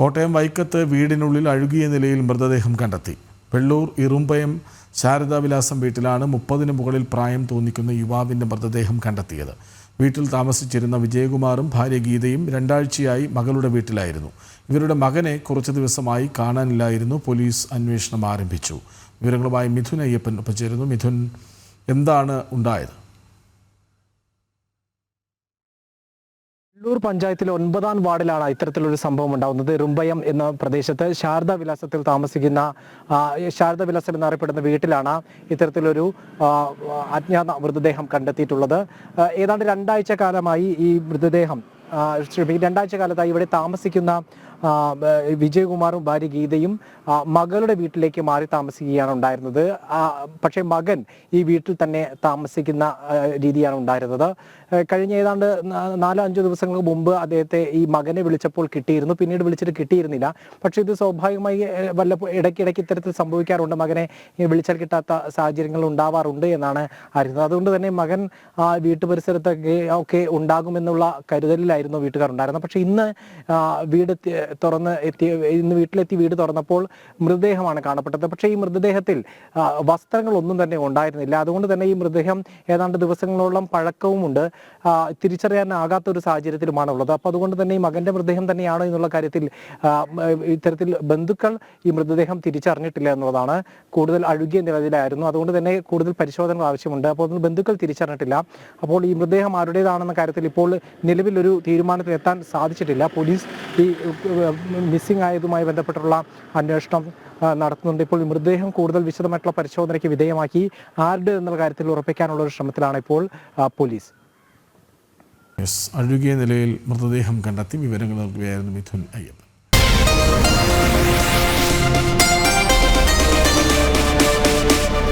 കോട്ടയം വൈക്കത്ത് വീടിനുള്ളിൽ അഴുകിയ നിലയിൽ മൃതദേഹം കണ്ടെത്തി. വെള്ളൂർ ഇറുമ്പയം ശാരദാവിലാസം വീട്ടിലാണ് മുപ്പതിന് മുകളിൽ പ്രായം തോന്നിക്കുന്ന യുവാവിന്റെ മൃതദേഹം കണ്ടെത്തിയത്. വീട്ടിൽ താമസിച്ചിരുന്ന വിജയകുമാറും ഭാര്യ ഗീതയും രണ്ടാഴ്ചയായി മകളുടെ വീട്ടിലായിരുന്നു. ഇവരുടെ മകനെ കുറച്ച് ദിവസമായി കാണാനില്ലായിരുന്നു പോലീസ് അന്വേഷണം ആരംഭിച്ചു. വിവരങ്ങളുമായി മിഥുൻ അയ്യപ്പൻ ഒപ്പം ചേരുന്നു മിഥുൻ എന്താണ് ഉണ്ടായത്? വെള്ളൂർ പഞ്ചായത്തിലെ ഒൻപതാം വാർഡിലാണ് ഇത്തരത്തിലൊരു സംഭവം ഉണ്ടാകുന്നത് റുംബയം എന്ന പ്രദേശത്ത് ശാരദ വിലാസത്തിൽ താമസിക്കുന്ന ശാരദ വിലാസം എന്നറിയപ്പെടുന്ന വീട്ടിലാണ് ഇത്തരത്തിലൊരു അജ്ഞാത മൃതദേഹം കണ്ടെത്തിയിട്ടുള്ളത്. ഏതാണ്ട് രണ്ടാഴ്ച കാലമായി ഈ മൃതദേഹം ആ, ക്ഷമിക്കണം, രണ്ടാഴ്ച കാലത്തായി ഇവിടെ താമസിക്കുന്ന വിജയകുമാറും ഭാര്യ ഗീതയും മകളുടെ വീട്ടിലേക്ക് മാറി താമസിക്കുകയാണ് ഉണ്ടായിരുന്നത്. പക്ഷേ മകൻ ഈ വീട്ടിൽ തന്നെ താമസിക്കുന്ന രീതിയാണ് ഉണ്ടായിരുന്നത്. കഴിഞ്ഞ ഏതാണ്ട് നാലോ അഞ്ചോ ദിവസങ്ങൾക്ക് മുമ്പ് അദ്ദേഹത്തെ ഈ മകനെ വിളിച്ചപ്പോൾ കിട്ടിയിരുന്നു. പിന്നീട് വിളിച്ചിട്ട് കിട്ടിയിരുന്നില്ല. പക്ഷേ ഇത് സ്വാഭാവികമായി വല്ല ഇടയ്ക്കിടയ്ക്ക് ഇത്തരത്തിൽ സംഭവിക്കാറുണ്ട്. മകനെ വിളിച്ചാൽ കിട്ടാത്ത സാഹചര്യങ്ങൾ ഉണ്ടാവാറുണ്ട് എന്നാണ് അറിയുന്നത്. അതുകൊണ്ട് തന്നെ മകൻ ആ വീട്ടുപരിസരത്തൊക്കെ ഒക്കെ ഉണ്ടാകുമെന്നുള്ള കരുതലിലായിരുന്നു വീട്ടുകാർ ഉണ്ടായിരുന്നത് പക്ഷെ ഇന്ന് വീട് തുറന്ന് എത്തിയ ഇന്ന് വീട്ടിലെത്തി വീട് തുറന്നപ്പോൾ മൃതദേഹമാണ് കാണപ്പെട്ടത്. പക്ഷേ ഈ മൃതദേഹത്തിൽ വസ്ത്രങ്ങളൊന്നും തന്നെ ഉണ്ടായിരുന്നില്ല. അതുകൊണ്ട് തന്നെ ഈ മൃതദേഹം ഏതാണ്ട് ദിവസങ്ങളോളം പഴക്കവുമുണ്ട്. തിരിച്ചറിയാനാകാത്ത ഒരു സാഹചര്യത്തിലുമാണ് ഉള്ളത് അപ്പോൾ അതുകൊണ്ട് തന്നെ ഈ മകന്റെ മൃതദേഹം തന്നെയാണോ എന്നുള്ള കാര്യത്തിൽ ഇത്തരത്തിൽ ബന്ധുക്കൾ ഈ മൃതദേഹം തിരിച്ചറിഞ്ഞിട്ടില്ല എന്നുള്ളതാണ് കൂടുതൽ അഴുകിയ നിലയിലായിരുന്നു. അതുകൊണ്ട് തന്നെ കൂടുതൽ പരിശോധന ആവശ്യമുണ്ട്. അപ്പോൾ ബന്ധുക്കൾ തിരിച്ചറിഞ്ഞിട്ടില്ല. അപ്പോൾ ഈ മൃതദേഹം ആരുടേതാണെന്ന കാര്യത്തിൽ ഇപ്പോൾ നിലവിൽ എത്താൻ സാധിച്ചിട്ടില്ല. പോലീസ് ഈ മിസ്സിംഗ് ആയതുമായി ബന്ധപ്പെട്ടുള്ള അന്വേഷണം നടത്തുന്നുണ്ട്. ഇപ്പോൾ മൃതദേഹം കൂടുതൽ വിശദമായിട്ടുള്ള പരിശോധനയ്ക്ക് വിധേയമാക്കി ആരുടെ എന്നുള്ള കാര്യത്തിൽ ഉറപ്പിക്കാനുള്ള ഒരു ശ്രമത്തിലാണ് ഇപ്പോൾ പോലീസ്. അഴുകിയ നിലയിൽ മൃതദേഹം കണ്ടെത്തി വിവരങ്ങൾ നൽകുകയായിരുന്നു മിഥുൻ അയ്യപ്പൻ.